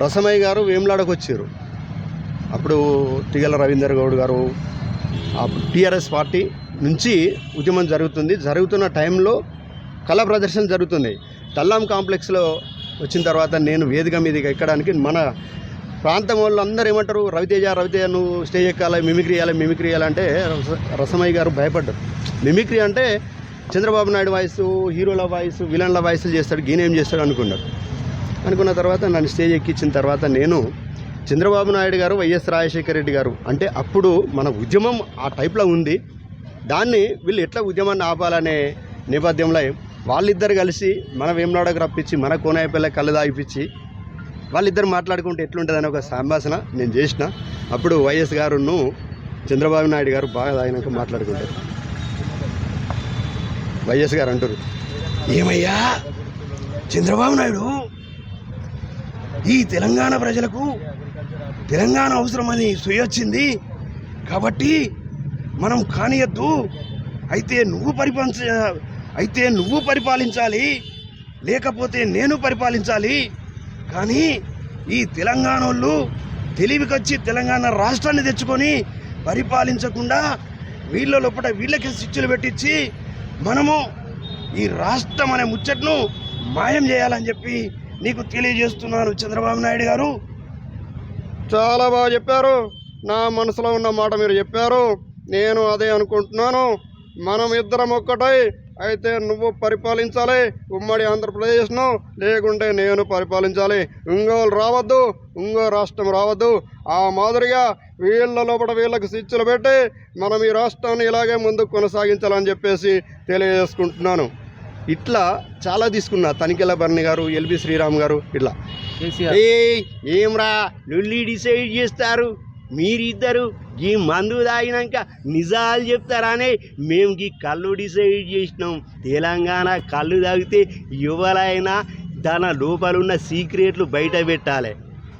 రసమయ్య గారు వేములాడకు వచ్చారు అప్పుడు తిగల రవీందర్ గౌడ్ గారు టీఆర్ఎస్ పార్టీ నుంచి ఉద్యమం జరుగుతుంది. జరుగుతున్న టైంలో కళా ప్రదర్శన జరుగుతుంది. తల్లాం కాంప్లెక్స్లో వచ్చిన తర్వాత నేను వేదిక మీదకి ఎక్కడానికి మన ప్రాంతం వాళ్ళు అందరూ ఏమంటారు? రవితేజ రవితేజ నువ్వు స్టేజ్ ఎక్కాలి మిమిక్రీ చేయాలి మిమిక్రీ చేయాలంటే రస రసమయ్య గారు భయపడ్డారు. మిమిక్రీ అంటే చంద్రబాబు నాయుడు వాయిస్ హీరోల వాయిస్ విలన్ల వాయిస్లు చేస్తాడు. గీనేం చేస్తాడు అనుకున్నారు. అనుకున్న తర్వాత నన్ను స్టేజ్ ఎక్కించిన తర్వాత నేను చంద్రబాబు నాయుడు గారు వైఎస్ రాజశేఖర రెడ్డి గారు అంటే అప్పుడు మన ఉద్యమం ఆ టైప్లో ఉంది. దాన్ని వీళ్ళు ఎట్లా ఉద్యమాన్ని ఆపాలనే నేపథ్యంలో వాళ్ళిద్దరు కలిసి మన వేమనాడకు రప్పించి మన కోనాయపల్లె కళ్ళు దాగిపించి వాళ్ళిద్దరు మాట్లాడుకుంటే ఎట్లుంటుందని ఒక సంభాషణ నేను చేసిన. అప్పుడు వైఎస్ గారును చంద్రబాబు నాయుడు గారు బాగా తాగినాక మాట్లాడుకుంటారు. వైఎస్ గారు అంటారు ఏమయ్యా చంద్రబాబు నాయుడు ఈ తెలంగాణ ప్రజలకు తెలంగాణ అవసరమని సుయొచ్చింది కాబట్టి మనం కానియద్దు. అయితే నువ్వు పరిపాలించ అయితే నువ్వు పరిపాలించాలి. లేకపోతే నేను పరిపాలించాలి. కానీ ఈ తెలంగాణ వాళ్ళు తెలివికొచ్చి తెలంగాణ రాష్ట్రాన్ని తెచ్చుకొని పరిపాలించకుండా వీళ్ళ లోపల వీళ్ళకి శిక్షలు పెట్టించి మనము ఈ రాష్ట్రం అనే ముచ్చట్ను మాయం చేయాలని చెప్పి నీకు తెలియజేస్తున్నాను చంద్రబాబు నాయుడు గారు. చాలా బాగా చెప్పారు. నా మనసులో ఉన్న మాట మీరు చెప్పారు. నేను అదే అనుకుంటున్నాను. మనం ఇద్దరం ఒక్కటై అయితే నువ్వు పరిపాలించాలి. ఉమ్మడి ఆంధ్రప్రదేశ్ను లేకుంటే నేను పరిపాలించాలి. ఇంగోలు రావద్దు ఇంగో రాష్ట్రం రావద్దు. ఆ మాదిరిగా వీళ్ళ లోపల వీళ్ళకి స్విచ్లు పెట్టి మనం ఈ రాష్ట్రాన్ని ఇలాగే ముందుకు కొనసాగించాలని చెప్పేసి తెలియజేసుకుంటున్నాను. ఇట్లా చాలా తీసుకున్నా. తనికెల బర్ని గారు ఎల్బి శ్రీరామ్ గారు ఇట్లా. ఏయ్ ఏమ్రా లొల్లి డిసైడ్ చేస్తారు. మీరిద్దరు ఈ మందు తాగినాక నిజాలు చెప్తారనే మేము ఈ కళ్ళు డిసైడ్ చేసినాం. తెలంగాణ కళ్ళు తాగితే ఎవరైనా దాని లోపల ఉన్న సీక్రెట్లు బయట పెట్టాలి.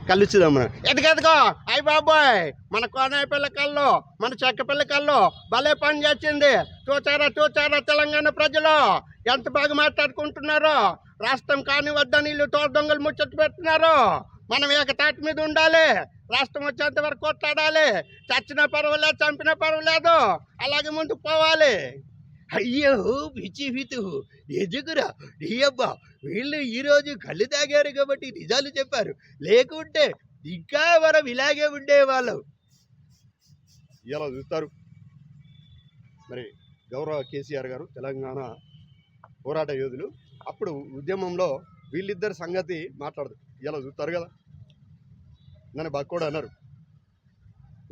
కళ్ళు చూద్దాం మనం. ఎదగెదగో అయ్యి బాబాయ్ మన కోనాయపల్లి కళ్ళు మన చెక్కపల్లి కళ్ళు భలే పని చేసింది. చూచారా చూచారా తెలంగాణ ప్రజలు. ఎంత బాగా మాట్లాడుకుంటున్నారో? రాష్ట్రం కానివద్దని వీళ్ళు తోడు దొంగలు ముచ్చట్టు పెడుతున్నారు? మనం ఏకతాటి మీద ఉండాలి. రాష్ట్రం వచ్చేంత వరకు కొట్లాడాలి. చచ్చినా పర్వాలేదు చంపినా పర్వాలేదు. అలాగే ముందుకు పోవాలి. అయ్యో పిచ్చి పితు. ఎదుగురా. అయ్యబ్బా వీళ్ళు ఈరోజు కళ్ళు తాగారు కాబట్టి నిజాలు చెప్పారు. లేకుంటే ఇంకా మనం ఇలాగే ఉండేవాళ్ళం. ఇలా చూస్తారు? మరి గౌరవ కేసీఆర్ గారు తెలంగాణ పోరాట యోధులు. అప్పుడు ఉద్యమంలో వీళ్ళిద్దరి సంగతి మాట్లాడదు. ఇలా చూస్తారు కదా. నన్ను బక్కోడు అన్నారు.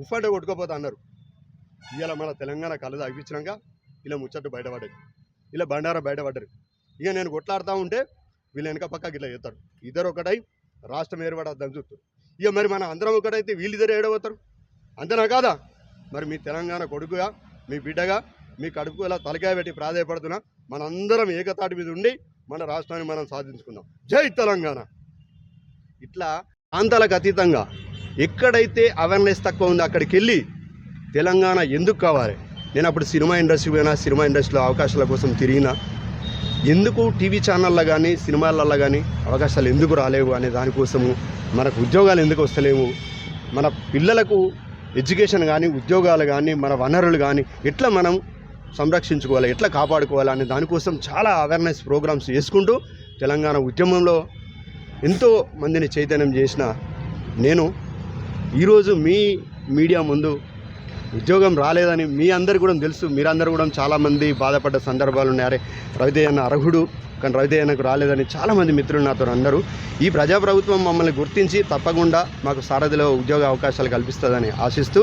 ఉఫాట కొట్టుకోపోతా అన్నారు. ఇలా మన తెలంగాణ కళ్ళు తాగిపించినాక ఇలా ముచ్చట్టు బయటపడ్డారు ఇలా బండారా బయటపడ్డారు. ఇక నేను కొట్లాడుతూ ఉంటే వీళ్ళు వెనక పక్కకి ఇట్లా చేస్తారు. ఇద్దరు ఒకటై రాష్ట్రం ఏర్పడద్దని చూస్తారు. ఇక మరి మన అందరం ఒకటైతే వీళ్ళిద్దరు ఏడవతారు? అంతేనా కాదా? మరి మీ తెలంగాణ కొడుకుగా మీ బిడ్డగా మీ కడుపు ఇలా తలకాయ పెట్టి ప్రాధాయపడుతున్నా మనందరం ఏకతాటి మీద ఉండి మన రాష్ట్రాన్ని మనం సాధించుకుందాం. జై తెలంగాణ! ఇట్లా ప్రాంతాలకు అతీతంగా ఎక్కడైతే అవేర్నెస్ తక్కువ ఉందో అక్కడికి వెళ్ళి తెలంగాణ ఎందుకు కావాలి? నేను అప్పుడు సినిమా ఇండస్ట్రీ పోయినా సినిమా ఇండస్ట్రీలో అవకాశాల కోసం తిరిగినా ఎందుకు టీవీ ఛానళ్ళలో కానీ సినిమాలలో కానీ అవకాశాలు ఎందుకు రాలేవు అనే దానికోసము మనకు ఉద్యోగాలు ఎందుకు వస్తలేవు మన పిల్లలకు ఎడ్యుకేషన్ కానీ ఉద్యోగాలు కానీ మన వనరులు కానీ ఎట్లా మనం సంరక్షించుకోవాలి ఎట్లా కాపాడుకోవాలి అనే దానికోసం చాలా అవేర్నెస్ ప్రోగ్రామ్స్ చేసుకుంటూ తెలంగాణ ఉద్యమంలో ఎంతో మందిని చైతన్యం చేసిన నేను. ఈరోజు మీ మీడియా ముందు ఉద్యోగం రాలేదని మీ అందరు కూడా తెలుసు. మీరందరూ కూడా చాలామంది బాధపడ్డ సందర్భాలు ఉన్నాయి. అరే రవితేజన్న అర్హుడు కానీ రవితేజన్నకు రాలేదని చాలామంది మిత్రులు నాతో అందరూ ఈ ప్రజాప్రభుత్వం మమ్మల్ని గుర్తించి తప్పకుండా మాకు సారథిలో ఉద్యోగ అవకాశాలు కల్పిస్తుందని ఆశిస్తూ